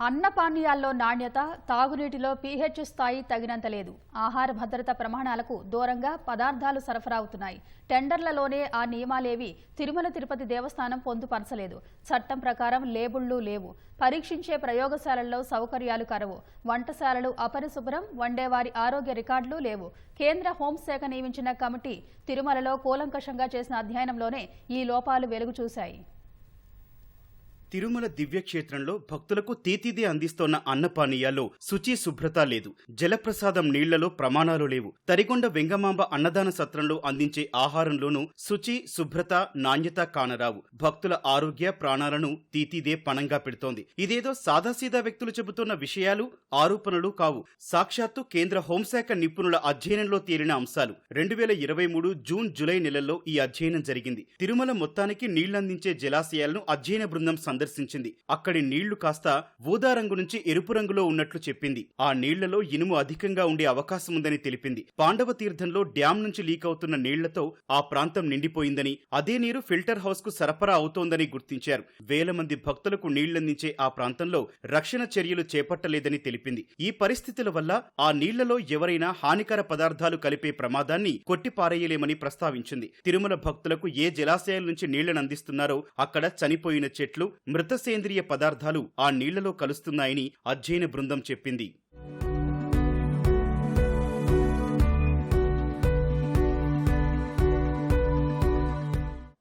అన్నపానీయాల్లో నాణ్యత తాగునీటిలో పీహెచ్ స్థాయి తగినంత లేదు. ఆహార భద్రత ప్రమాణాలకు దూరంగా పదార్థాలు సరఫరా అవుతున్నాయి టెండర్లలోనే ఆ నియమాలేవి తిరుమల తిరుపతి దేవస్థానం పొందుపరచలేదు. చట్టం ప్రకారం లేబుళ్ళు లేవు. పరీక్షించే ప్రయోగశాలల్లో సౌకర్యాలు కరవు. వంటశాలలు అపరిశుభ్రం వండేవారి ఆరోగ్య రికార్డులు లేవు. కేంద్ర హోంశాఖ నియమించిన కమిటీ తిరుమలలో కూలంకషంగా చేసిన అధ్యయనంలోనే ఈ లోపాలు వెలుగు చూశాయి తిరుమల దివ్యక్షేత్రంలో భక్తులకు తీతిదే అందిస్తోన్న అన్నపానీయాల్లో శుచి శుభ్రత లేదు. జలప్రసాదం నీళ్ళలో ప్రమాణాలు లేవు. తరిగొండ వెంగమాంబ అన్నదాన సత్రంలో అందించే ఆహారంలోనూ శుచి శుభ్రత నాణ్యత కానరావు. భక్తుల ఆరోగ్య ప్రాణాలను తీతిదే పణంగా పెడుతోంది. ఇదేదో సాదాసీదా వ్యక్తులు చెబుతున్న విషయాలు ఆరోపణలు కావు. సాక్షాత్తు కేంద్ర హోంశాఖ నిపుణుల అధ్యయనంలో తేలిన అంశాలు. రెండు వేల ఇరవై మూడు జూన్ జులై నెలల్లో ఈ అధ్యయనం జరిగింది. తిరుమల మొత్తానికి నీళ్ళందించే జలాశయాలను అధ్యయన బృందం సందర్శించింది అక్కడి నీళ్ళు కాస్త ఊదా రంగు నుంచి ఎరుపు రంగులో ఉన్నట్లు చెప్పింది. ఆ నీళ్ళలో ఇనుము అధికంగా ఉండే అవకాశం ఉందని తెలిపింది. పాండవ తీర్థంలో డ్యాం నుంచి లీక్ అవుతున్న నీళ్ళతో ఆ ప్రాంతం నిండిపోయిందని అదే నీరు ఫిల్టర్ హౌస్కు సరఫరా అవుతోందని గుర్తించారు. వేల మంది భక్తులకు నీళ్ళందించే ఆ ప్రాంతంలో రక్షణ చర్యలు చేపట్టలేదని తెలిపింది. ఈ పరిస్థితుల వల్ల ఆ నీళ్ళలో ఎవరైనా హానికర పదార్థాలు కలిపే ప్రమాదాన్ని కొట్టిపారేయలేమని ప్రస్తావించింది. తిరుమల భక్తులకు ఏ జలాశయాల నుంచి నీళ్ళను అందిస్తున్నారో అక్కడ చనిపోయిన చెట్లు మృత సేంద్రియ పదార్థాలు ఆ నీళ్ళలో కలుస్తున్నాయని అధ్యయన బృందం చెప్పింది.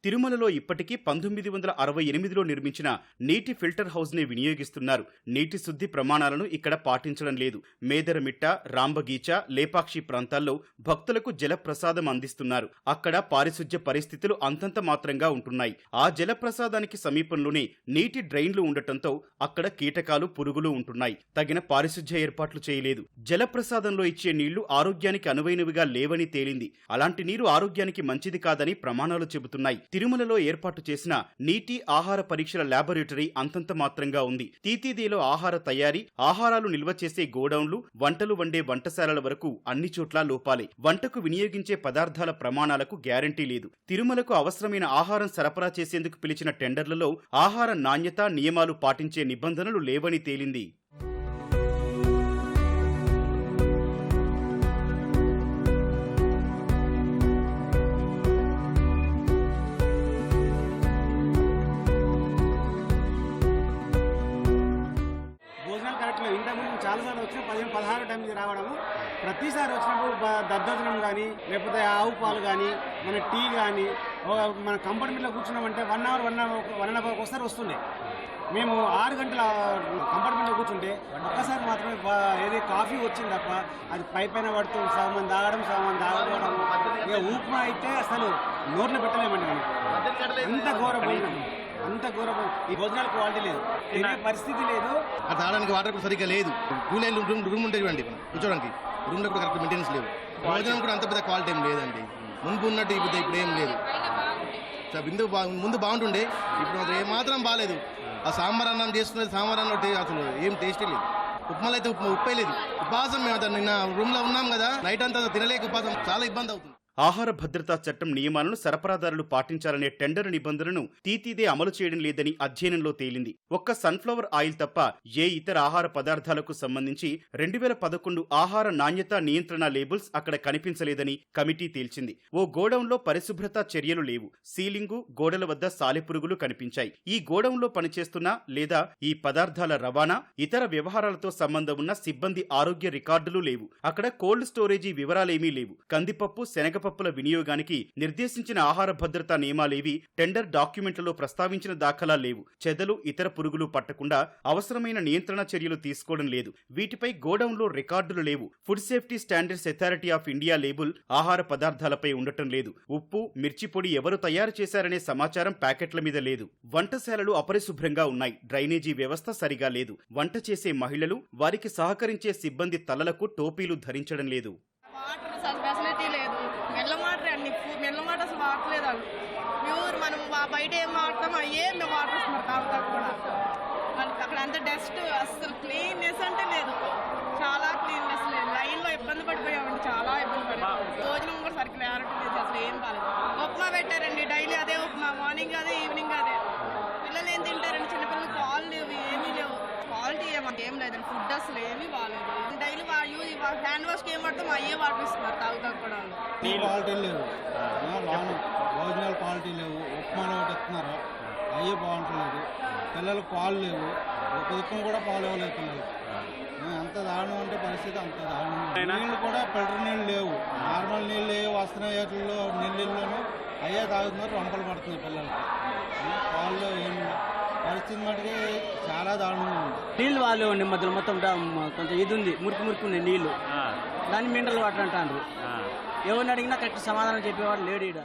తిరుమలలో ఇప్పటికీ పంతొమ్మిది వందల అరవై ఎనిమిదిలో నిర్మించిన నీటి ఫిల్టర్ హౌస్ని వినియోగిస్తున్నారు. నీటి శుద్ధి ప్రమాణాలను ఇక్కడ పాటించడం లేదు. మేదరమిట్ట రాంబగీచ లేపాక్షి ప్రాంతాల్లో భక్తులకు జలప్రసాదం అందిస్తున్నారు. అక్కడ పారిశుధ్య పరిస్థితులు అంతంత మాత్రంగా ఉంటున్నాయి. ఆ జలప్రసాదానికి సమీపంలోనే నీటి డ్రైన్లు ఉండటంతో అక్కడ కీటకాలు పురుగులు ఉంటున్నాయి. తగిన పారిశుధ్య ఏర్పాట్లు చేయలేదు. జలప్రసాదంలో ఇచ్చే నీళ్ళు ఆరోగ్యానికి అనువైనవిగా లేవని తేలింది. అలాంటి నీరు ఆరోగ్యానికి మంచిది కాదని ప్రమాణాలు చెబుతున్నాయి. తిరుమలలో ఏర్పాటు చేసిన నీటి ఆహార పరీక్షల ల్యాబొరేటరీ అంతంత మాత్రంగా ఉంది. తీతీదీలో ఆహార తయారీ ఆహారాలు నిల్వ చేసే గోడౌన్లు వంటలు వండే వంటశాలల వరకు అన్ని చోట్ల లోపాలే. వంటకు వినియోగించే పదార్థాల ప్రమాణాలకు గ్యారంటీ లేదు. తిరుమలకు అవసరమైన ఆహారం సరఫరా చేసేందుకు పిలిచిన టెండర్లలో ఆహార నాణ్యత నియమాలు పాటించే నిబంధనలు లేవని తేలింది. చాలాసార్లు వచ్చిన పదిహేను పదహారు టైంకి రావడము. ప్రతిసారి వచ్చినప్పుడు దద్దోజనం కానీ లేకపోతే ఆవు పాలు కానీ మన టీ కానీ మన కంపార్ట్మెంట్లో కూర్చున్నామంటే one hour one hour one and half ఒకసారి వస్తుండే. మేము ఆరు గంటల కంపార్ట్మెంట్లో కూర్చుంటే ఒక్కసారి మాత్రమే ఏది కాఫీ వచ్చింది తప్ప అది పై పైన పడుతూ సగం మంది తాగడం సగం మంది తాగడం ఇక ఉప్మా అయితే అసలు నోట్లో పెట్టలేమండి అంత ఘోర అంత ఘోర. ఈ భోజనాలు క్వాలిటీ లేదు. తినే పరిస్థితి లేదు. అది తాగడానికి వాటర్ కూడా సరిగ్గా లేదు. టూ లైన్ రూమ్ రూమ్ ఉంటుంది అండి కూర్చోడానికి. రూమ్లో కూడా కరెక్ట్ మెయింటెనెన్స్ లేవు. భోజనం కూడా అంత పెద్ద క్వాలిటీ ఏం లేదండి. ముందు ఉన్నట్టు ఇప్పుడు ఇప్పుడు ఏం లేదు. ముందు ముందు బాగుంటుండే. ఇప్పుడు మాత్రం ఏమాత్రం బాగాలేదు ఆ సాంబార్ అన్నం చేస్తున్నది సాంబార్ అన్నం అసలు ఏం టేస్టే లేదు. ఉప్మాలో అయితే ఉప్మా ఉప్పే లేదు. ఉపాసం మేము అతను నిన్న రూమ్లో ఉన్నాం కదా. నైట్ అంతా తినలేక ఉపాసం. చాలా ఇబ్బంది అవుతుంది. ఆహార భద్రతా చట్టం నియమాలను సరఫరాదారులు పాటించాలనే టెండర్ నిబంధనను తీతీదే అమలు చేయడం లేదని అధ్యయనంలో తేలింది. ఒక్క సన్ఫ్లవర్ ఆయిల్ తప్ప ఏ ఇతర ఆహార పదార్థాలకు సంబంధించి రెండు వేల పదకొండు ఆహార నాణ్యత నియంత్రణ లేబుల్స్ అక్కడ కనిపించలేదని కమిటీ తేల్చింది. ఓ గోడౌన్లో పరిశుభ్రత చర్యలు లేవు. సీలింగు గోడల వద్ద సాలెపురుగులు కనిపించాయి. ఈ గోడౌన్లో పనిచేస్తున్న లేదా ఈ పదార్థాల రవాణా ఇతర వ్యవహారాలతో సంబంధం ఉన్న సిబ్బంది ఆరోగ్య రికార్డులు లేవు. అక్కడ కోల్డ్ స్టోరేజీ వివరాలేమీ లేవు. కందిపప్పు శనగ శనగపప్పుల వినియోగానికి నిర్దేశించిన ఆహార భద్రతా నియమాలేవి టెండర్ డాక్యుమెంట్లలో ప్రస్తావించిన దాఖలా లేవు. చెదలు ఇతర పురుగులు పట్టకుండా అవసరమైన నియంత్రణ చర్యలు తీసుకోవడం లేదు. వీటిపై గోడౌన్లో రికార్డులు లేవు. Food safety standards authority of India label ఆహార పదార్థాలపై ఉండటం లేదు. ఉప్పు మిర్చి పొడి ఎవరు తయారు చేశారనే సమాచారం ప్యాకెట్ల మీద లేదు. వంటశాలలు అపరిశుభ్రంగా ఉన్నాయి. డ్రైనేజీ వ్యవస్థ సరిగా లేదు. వంట చేసే మహిళలు వారికి సహకరించే సిబ్బంది తలలకు టోపీలు ధరించడం లేదు. వాటర్ అన్ని మెల్ల వాటర్ అసలు వాళ్ళు ప్యూర్ మనం బయట ఏం వాడతాం అయ్యే మేము వాటర్ వస్తున్నారు తాగుతాం కూడా. మనకి అక్కడ అంత డస్ట్ అసలు క్లీన్నెస్ అంటే లేదు. చాలా క్లీన్నెస్ లేదు. లైన్లో ఇబ్బంది పడిపోయామండి చాలా ఇబ్బంది పడిపోయాం. భోజనం కూడా సరికి క్లారిటీ లేదు అసలు ఏం బాగాలేదు ఉప్మా పెట్టారండి డైలీ అదే ఉప్మా మార్నింగ్ అదే ఈవినింగ్ అదే. పిల్లలు ఏం తింటారండి? చిన్నపిల్లలు పాలు లేవు ఏమీ లేవు. క్వాలిటీ ఏమంటే ఏం లేదండి. ఫుడ్ అసలు ఏమీ హ్యాండ్ వాష్కి ఏం పడతాం అయ్యే వాటర్ ఇస్తున్నారు తాగుతాకు కూడా. క్వాలిటీ లేవు. భోజనాలు క్వాలిటీ లేవు. ఉప్మాలో ఒకటి ఇస్తున్నారు. అయ్యే బాగుంటలేదు. పిల్లలకు పాలు లేవు. ఒక దిక్కున కూడా పాలు ఇవ్వలేదు పిల్లలు ఎంత దారుణం అంటే పరిస్థితి అంత దారుణం నీళ్ళు కూడా ఫిల్టర్ నీళ్ళు లేవు. నార్మల్ నీళ్ళు వస్తున్నాయి వాటిల్లో నీళ్ళలోనూ అయ్యే తాగుతున్నారు రొంపలు పడుతున్నాయి పిల్లలకి. పాలు ఏం పరిస్థితి మటుకి చాలా దారుణంగా ఉంది. నీళ్ళు వాళ్ళు ఉండి మధ్యలో మొత్తం డా- కొంచెం ఇది ఉంది మురికి మురికి ఉన్నాయి నీళ్ళు దాన్ని మినరల్ వాటర్ అంటారు ఎవరిని అడిగినా కరెక్ట్ సమాధానం చెప్పేవాడు లేడు ఈడ.